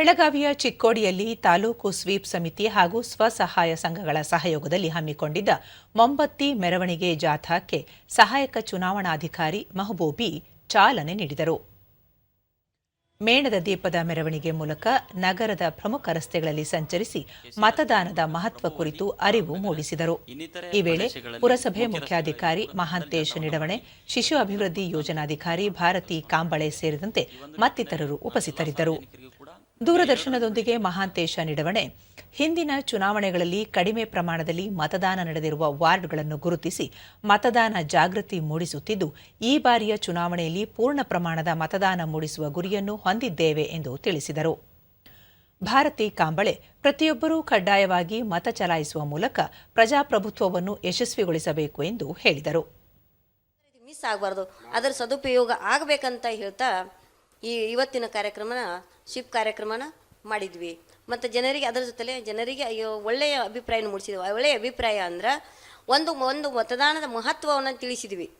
ಬೆಳಗಾವಿಯ ಚಿಕ್ಕೋಡಿಯಲ್ಲಿ ತಾಲೂಕು ಸ್ವೀಪ್ ಸಮಿತಿ ಹಾಗೂ ಸ್ವಸಹಾಯ ಸಂಘಗಳ ಸಹಯೋಗದಲ್ಲಿ ಹಮ್ಮಿಕೊಂಡಿದ್ದ ಮೊಂಬತ್ತಿ ಮೆರವಣಿಗೆ ಜಾಥಾಕ್ಕೆ ಸಹಾಯಕ ಚುನಾವಣಾಧಿಕಾರಿ ಮಹಬೂಬಿ ಚಾಲನೆ ನೀಡಿದರು. ಮೇಣದ ದೀಪದ ಮೆರವಣಿಗೆ ಮೂಲಕ ನಗರದ ಪ್ರಮುಖ ರಸ್ತೆಗಳಲ್ಲಿ ಸಂಚರಿಸಿ ಮತದಾನದ ಮಹತ್ವ ಕುರಿತು ಅರಿವು ಮೂಡಿಸಿದರು. ಈ ವೇಳೆ ಪುರಸಭೆ ಮುಖ್ಯಾಧಿಕಾರಿ ಮಹಾಂತೇಶ್ ನಿಡವಣೆ, ಶಿಶು ಅಭಿವೃದ್ಧಿ ಯೋಜನಾಧಿಕಾರಿ ಭಾರತಿ ಕಾಂಬಳೆ ಸೇರಿದಂತೆ ಮತ್ತಿತರರು ಉಪಸ್ಥಿತರಿದ್ದರು. ದೂರದರ್ಶನದೊಂದಿಗೆ ಮಹಾಂತೇಶ ನಿಡವಣೆ. ಹಿಂದಿನ ಚುನಾವಣೆಗಳಲ್ಲಿ ಕಡಿಮೆ ಪ್ರಮಾಣದಲ್ಲಿ ಮತದಾನ ನಡೆದಿರುವ ವಾರ್ಡ್ಗಳನ್ನು ಗುರುತಿಸಿ ಮತದಾನ ಜಾಗೃತಿ ಮೂಡಿಸುತ್ತಿದ್ದು, ಈ ಬಾರಿಯ ಚುನಾವಣೆಯಲ್ಲಿ ಪೂರ್ಣ ಪ್ರಮಾಣದ ಮತದಾನ ಮೂಡಿಸುವ ಗುರಿಯನ್ನು ಹೊಂದಿದ್ದೇವೆ ಎಂದು ತಿಳಿಸಿದರು. ಭಾರತಿ ಕಾಂಬಳೆ, ಪ್ರತಿಯೊಬ್ಬರೂ ಕಡ್ಡಾಯವಾಗಿ ಮತ ಚಲಾಯಿಸುವ ಮೂಲಕ ಪ್ರಜಾಪ್ರಭುತ್ವವನ್ನು ಯಶಸ್ವಿಗೊಳಿಸಬೇಕು ಎಂದು ಹೇಳಿದರು. ಮಿಸ್ ಆಗಬಾರ್ದು. ಅದರ ಸದುಪಯೋಗ ಆಗಬೇಕಂತ ಹೇಳ್ತಾ ಈ ಇವತ್ತಿನ ಕಾರ್ಯಕ್ರಮನ, ಶಿಪ್ ಕಾರ್ಯಕ್ರಮನ ಮಾಡಿದ್ವಿ. ಮತ್ತು ಜನರಿಗೆ ಅದರ ಜೊತೆಲೆ ಜನರಿಗೆ ಅಯ್ಯೋ ಒಳ್ಳೆಯ ಅಭಿಪ್ರಾಯನ ಮೂಡಿಸಿದ್ವಿ. ಒಳ್ಳೆಯ ಅಭಿಪ್ರಾಯ ಅಂದ್ರೆ ಒಂದು ಒಂದು ಮತದಾನದ ಮಹತ್ವವನ್ನು ತಿಳಿಸಿದ್ವಿ.